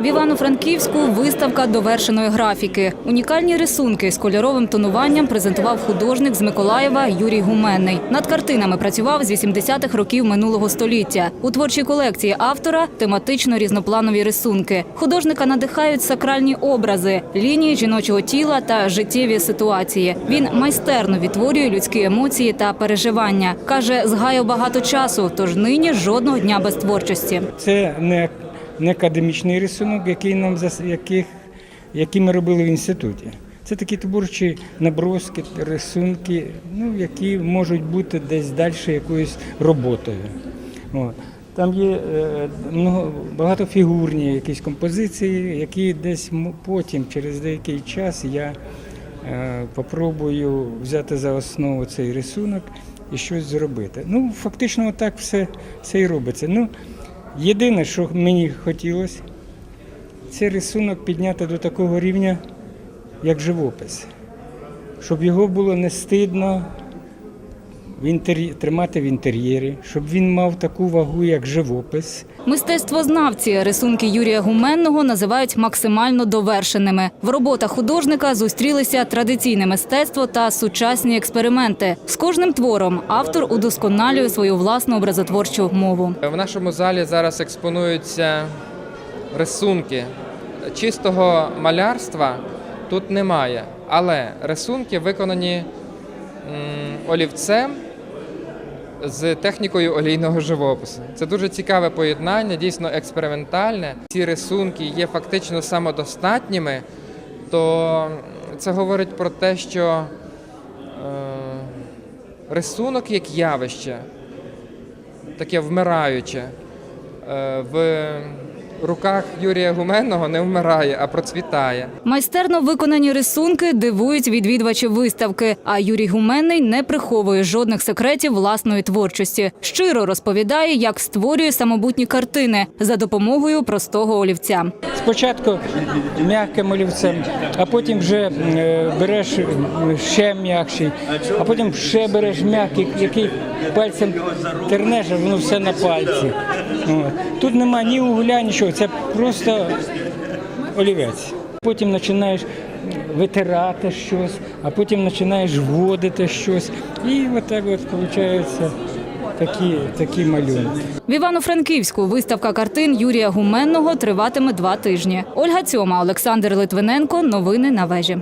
В Івано-Франківську виставка довершеної графіки. Унікальні рисунки з кольоровим тонуванням презентував художник з Миколаєва Юрій Гуменний. Над картинами працював з 80-х років минулого століття. У творчій колекції автора тематично різнопланові рисунки. Художника надихають сакральні образи, лінії жіночого тіла та життєві ситуації. Він майстерно відтворює людські емоції та переживання. каже, згаяв багато часу, тож нині жодного дня без творчості. Це не, не академічний рисунок, який нам яких, який ми робили в інституті. Це такі творчі наброски, рисунки, ну, які можуть бути десь далі якоюсь роботою. От. Там є е, много, багатофігурні якісь композиції, які десь потім, через деякий час, я е, попробую взяти за основу цей рисунок і щось зробити. Ну, фактично, так все, все і робиться. Ну, єдине, що мені хотілося, цей рисунок підняти до такого рівня, як живопис. Щоб його було не стидно в інтері... тримати в інтер'єрі, щоб він мав таку вагу, як живопис. Мистецтвознавці рисунки Юрія Гуменного називають максимально довершеними. В роботах художника зустрілися традиційне мистецтво та сучасні експерименти. З кожним твором автор удосконалює свою власну образотворчу мову. В нашому залі зараз експонуються рисунки. Чистого малярства тут немає, але рисунки виконані олівцем з технікою олійного живопису. Це дуже цікаве поєднання, дійсно експериментальне. Ці рисунки є фактично самодостатніми, то це говорить про те, що е, рисунок як явище таке вмираюче. е, В руках Юрія Гуменного не вмирає, а процвітає. Майстерно виконані рисунки дивують відвідувачів виставки. А Юрій Гуменний не приховує жодних секретів власної творчості. Щиро розповідає, як створює самобутні картини за допомогою простого олівця. Спочатку м'яким олівцем, а потім вже е, береш е, ще м'якший, а потім ще береш м'який, який пальцем тернеш, воно все на пальці. Тут нема ні угля, нічого, це просто олівець. Потім починаєш витирати щось, а потім починаєш вводити щось. І отак от виходить такі, такі малюнки. В Івано-Франківську виставка картин Юрія Гуменного триватиме два тижні. Ольга Цьома, Олександр Литвиненко. Новини на вежі.